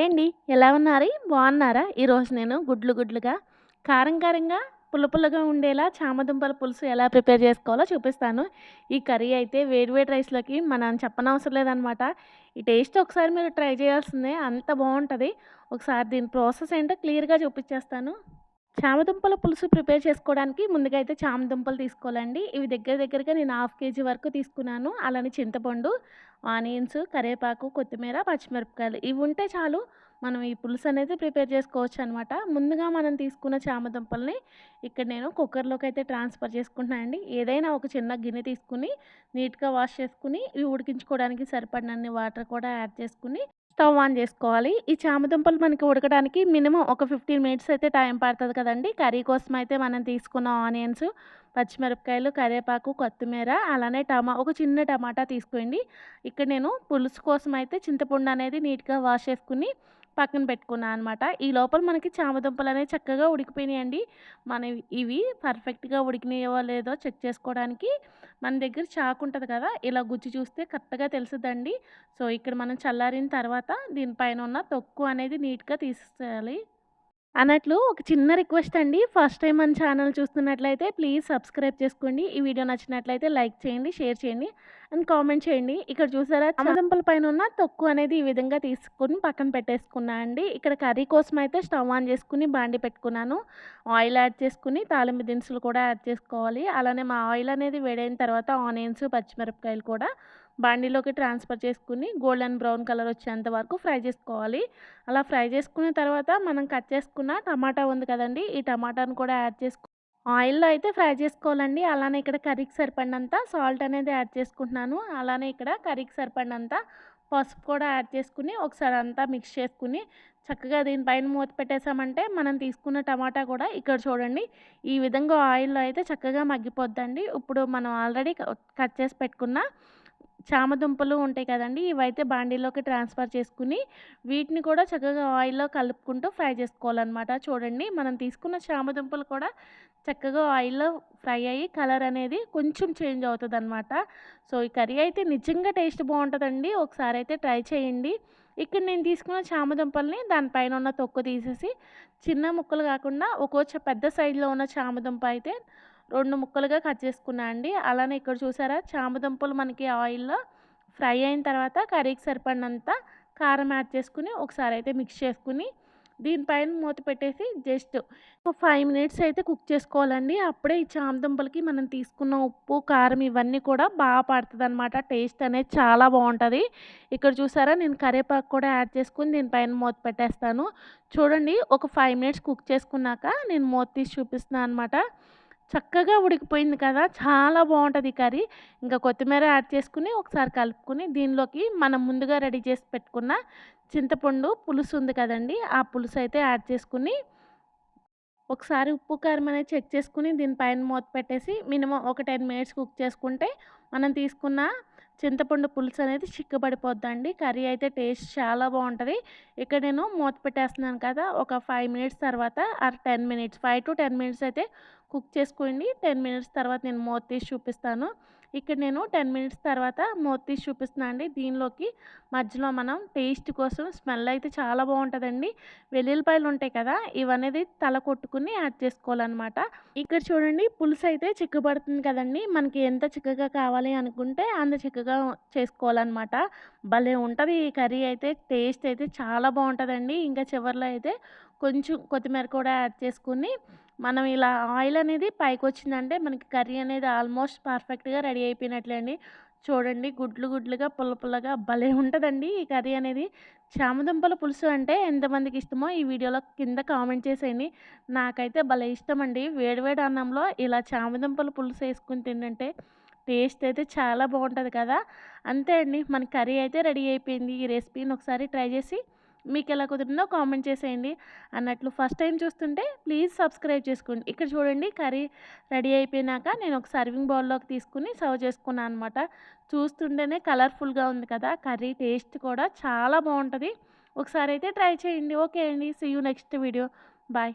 ఏండి? ఎలా ఉన్నారు? బాగున్నారా ఈరోజు నేను గుడ్లు గుడ్లుగా కారం కారంగా పుల్లపుల్లగా ఉండేలా చామదుంపల పులుసు ఎలా ప్రిపేర్ చేసుకోవాలో చూపిస్తాను. ఈ కర్రీ అయితే వేడి వేడి రైస్లోకి మనం చెప్పనవసరం లేదనమాట. ఈ టేస్ట్ ఒకసారి మీరు ట్రై చేయాల్సిందే అంత బాగుంటుంది ఒకసారి దీని ప్రాసెస్ ఏంటో క్లియర్గా చూపించేస్తాను చామదుంపల పులుసు ప్రిపేర్ చేసుకోవడానికి ముందుగా అయితే చామదుంపలు తీసుకోవాలండి. ఇవి దగ్గర దగ్గరగా నేను హాఫ్ కేజీ వరకు తీసుకున్నాను. అలానే చింతపండు ఆనియన్స్ కరివేపాకు కొత్తిమీర పచ్చిమిరపకాయలు ఇవి ఉంటే చాలు మనం ఈ పులుసు అనేది ప్రిపేర్ చేసుకోవచ్చు అనమాట ముందుగా మనం తీసుకున్న చామదుంపల్ని ఇక్కడ నేను కుక్కర్లోకి అయితే ట్రాన్స్ఫర్ చేసుకుంటున్నానండి ఏదైనా ఒక చిన్న గిన్నె తీసుకుని నీట్గా వాష్ చేసుకుని ఇవి ఉడికించుకోవడానికి సరిపడినన్ని వాటర్ కూడా యాడ్ చేసుకుని స్టవ్ ఆన్ చేసుకోవాలి. ఈ చామదుంపలు మనకి ఉడకడానికి మినిమం ఒక ఫిఫ్టీన్ మినిట్స్ అయితే టైం పడుతుంది కదండి. కర్రీ కోసం అయితే మనం తీసుకున్న ఆనియన్స్ పచ్చిమిరపకాయలు కరివేపాకు కొత్తిమీర అలానే టమా ఒక చిన్న టమాటా తీసుకోండి. ఇక్కడ నేను పులుసు కోసం అయితే చింతపండు అనేది నీట్గా వాష్ చేసుకుని పక్కన పెట్టుకున్నాను అనమాట ఈ లోపల మనకి చామదుంపలు అనేవి చక్కగా ఉడికిపోయినాయండి. మన ఇవి పర్ఫెక్ట్గా ఉడికినాయో లేదో చెక్ చేసుకోవడానికి మన దగ్గర చాకు ఉంటుంది కదా ఇలా గుచ్చి చూస్తే కరెక్ట్గా తెలుసుదండి సో ఇక్కడ మనం చల్లారిన తర్వాత దీనిపైన ఉన్న తొక్కు అనేది నీట్గా తీసేయాలి అన్నట్లు ఒక చిన్న రిక్వెస్ట్ అండి. ఫస్ట్ టైం మన ఛానల్ చూస్తున్నట్లయితే ప్లీజ్ సబ్స్క్రైబ్ చేసుకోండి. ఈ వీడియో నచ్చినట్లయితే లైక్ చేయండి షేర్ చేయండి. అండ్ కామెంట్ చేయండి. ఇక్కడ చూసారా? చామదుంపల పైన ఉన్న తొక్కు అనేది ఈ విధంగా తీసుకుని పక్కన పెట్టేసుకున్నా అండి. ఇక్కడ కర్రీ కోసం అయితే స్టవ్ ఆన్ చేసుకుని బాండి పెట్టుకున్నాను. ఆయిల్ యాడ్ చేసుకుని తాలింపు దినుసులు కూడా యాడ్ చేసుకోవాలి. అలానే మా ఆయిల్ అనేది వేడైన తర్వాత ఆనియన్స్ పచ్చిమిరపకాయలు కూడా బాండీలోకి ట్రాన్స్ఫర్ చేసుకుని గోల్డెన్ బ్రౌన్ కలర్ వచ్చేంత వరకు ఫ్రై చేసుకోవాలి. అలా ఫ్రై చేసుకున్న తర్వాత మనం కట్ చేసుకున్న టమాటా ఉంది కదండి ఈ టమాటాను కూడా యాడ్ చేసుకు ఆయిల్లో అయితే ఫ్రై చేసుకోవాలండి. అలానే ఇక్కడ కర్రీకి సరిపడినంత సాల్ట్ అనేది యాడ్ చేసుకుంటున్నాను. అలానే ఇక్కడ కర్రీకి సరిపడినంత పసుపు కూడా యాడ్ చేసుకుని ఒకసారి అంతా మిక్స్ చేసుకుని చక్కగా దీనిపైన మూత పెట్టేసామంటే మనం తీసుకున్న టమాటా కూడా ఇక్కడ చూడండి ఈ విధంగా ఆయిల్లో అయితే చక్కగా మగ్గిపోద్దండి. ఇప్పుడు మనం ఆల్రెడీ కట్ చేసి పెట్టుకున్న చామదుంపలు ఉంటాయి కదండి ఇవైతే బాండీలోకి ట్రాన్స్ఫర్ చేసుకుని వీటిని కూడా చక్కగా ఆయిల్లో కలుపుకుంటూ ఫ్రై చేసుకోవాలన్నమాట. చూడండి మనం తీసుకున్న చామదుంపలు కూడా చక్కగా ఆయిల్లో ఫ్రై అయ్యి కలర్ అనేది కొంచెం చేంజ్ అవుతుంది అనమాట సో ఈ కర్రీ అయితే నిజంగా టేస్ట్ బాగుంటుందండి. ఒకసారి అయితే ట్రై చేయండి. ఇక్కడ నేను తీసుకున్న చామదుంపల్ని దానిపైన ఉన్న తొక్కు తీసేసి చిన్న ముక్కలు కాకుండా ఒక్కో పెద్ద సైజులో ఉన్న చామదుంప అయితే రెండు ముక్కలుగా కట్ చేసుకున్నా అండి. అలానే ఇక్కడ చూసారా చామదుంపలు మనకి ఆయిల్లో ఫ్రై అయిన తర్వాత కర్రీకి సరిపడినంత కారం యాడ్ చేసుకుని ఒకసారి అయితే మిక్స్ చేసుకుని దీనిపైన మూత పెట్టేసి జస్ట్ ఒక ఫైవ్ మినిట్స్ అయితే కుక్ చేసుకోవాలండి. అప్పుడే ఈ చామదుంపలకి మనం తీసుకున్న ఉప్పు కారం ఇవన్నీ కూడా బాగా పడుతుంది అనమాట టేస్ట్ అనేది చాలా బాగుంటుంది. ఇక్కడ చూసారా నేను కరివేపాకు కూడా యాడ్ చేసుకుని దీనిపైన మూత పెట్టేస్తాను. చూడండి ఒక ఫైవ్ మినిట్స్ కుక్ చేసుకున్నాక నేను మూత తీసి చూపిస్తున్నాను అనమాట చక్కగా ఉడికిపోయింది కదా! చాలా బాగుంటుంది కర్రీ. ఇంకా కొత్తిమీర యాడ్ చేసుకుని ఒకసారి కలుపుకుని దీనిలోకి మనం ముందుగా రెడీ చేసి పెట్టుకున్న చింతపండు పులుసు ఉంది కదండి ఆ పులుసు అయితే యాడ్ చేసుకుని ఒకసారి ఉప్పు కారం అనేది చెక్ చేసుకుని దీనిపైన మూత పెట్టేసి మినిమం ఒక టెన్ మినిట్స్ కుక్ చేసుకుంటే మనం తీసుకున్న చింతపండు పులుసు అనేది చిక్కబడిపోద్దండి. కర్రీ అయితే టేస్ట్ చాలా బాగుంటుంది ఇక్కడ నేను మూత పెట్టేస్తున్నాను కదా! ఒక ఫైవ్ మినిట్స్ తర్వాత or ten minutes five to ten minutes అయితే కుక్ చేసుకోండి. టెన్ మినిట్స్ తర్వాత నేను మూత తీసి చూపిస్తాను. ఇక్కడ నేను టెన్ మినిట్స్ తర్వాత మూత తీసి చూపిస్తున్నాను అండి. దీనిలోకి మధ్యలో మనం టేస్ట్ కోసం స్మెల్ అయితే చాలా బాగుంటుందండి. వెల్లుల్లిపాయలు ఉంటాయి కదా ఇవనేది తల కొట్టుకుని యాడ్ చేసుకోవాలన్నమాట. ఇక్కడ చూడండి పులుసు అయితే చిక్కబడుతుంది కదండి. మనకి ఎంత చిక్కగా కావాలి అనుకుంటే అంత చిక్కగా చేసుకోవాలన్నమాట. భలే ఉంటుంది ఈ కర్రీ అయితే. టేస్ట్ అయితే చాలా బాగుంటుందండి. ఇంకా చివరిలో అయితే కొంచెం కొత్తిమీర కూడా యాడ్ చేసుకుని మనం ఇలా ఆయిల్ అనేది పైకి వచ్చిందంటే మనకి కర్రీ అనేది ఆల్మోస్ట్ పర్ఫెక్ట్గా రెడీ అయిపోయినట్లండి చూడండి గుడ్లు గుడ్లుగా పుల్ల పుల్లగా భలే ఉంటుందండి ఈ కర్రీ అనేది. చామదుంపల పులుసు అంటే ఎంతమందికి ఇష్టమో ఈ వీడియోలో కింద కామెంట్ చేసేయండి. నాకైతే భలే ఇష్టం అండి వేడివేడి అన్నంలో ఇలా చామదుంపల పులుసు వేసుకుని తింటుంటే టేస్ట్ అయితే చాలా బాగుంటుంది కదా. అంతే అండి. మన కర్రీ అయితే రెడీ అయిపోయింది. ఈ రెసిపీని ఒకసారి ట్రై చేసి మీకు ఎలా కుదిరిందో కామెంట్ చేసేయండి. అన్నట్లు ఫస్ట్ టైం చూస్తుంటే ప్లీజ్ సబ్స్క్రైబ్ చేసుకోండి. ఇక్కడ చూడండి కర్రీ రెడీ అయిపోయినాక నేను ఒక సర్వింగ్ బౌల్లోకి తీసుకుని సర్వ్ చేసుకున్నాను అనమాట చూస్తుంటేనే కలర్ఫుల్గా ఉంది కదా కర్రీ టేస్ట్ కూడా చాలా బాగుంటుంది. ఒకసారి అయితే ట్రై చేయండి. ఓకే అండి. See you next video bye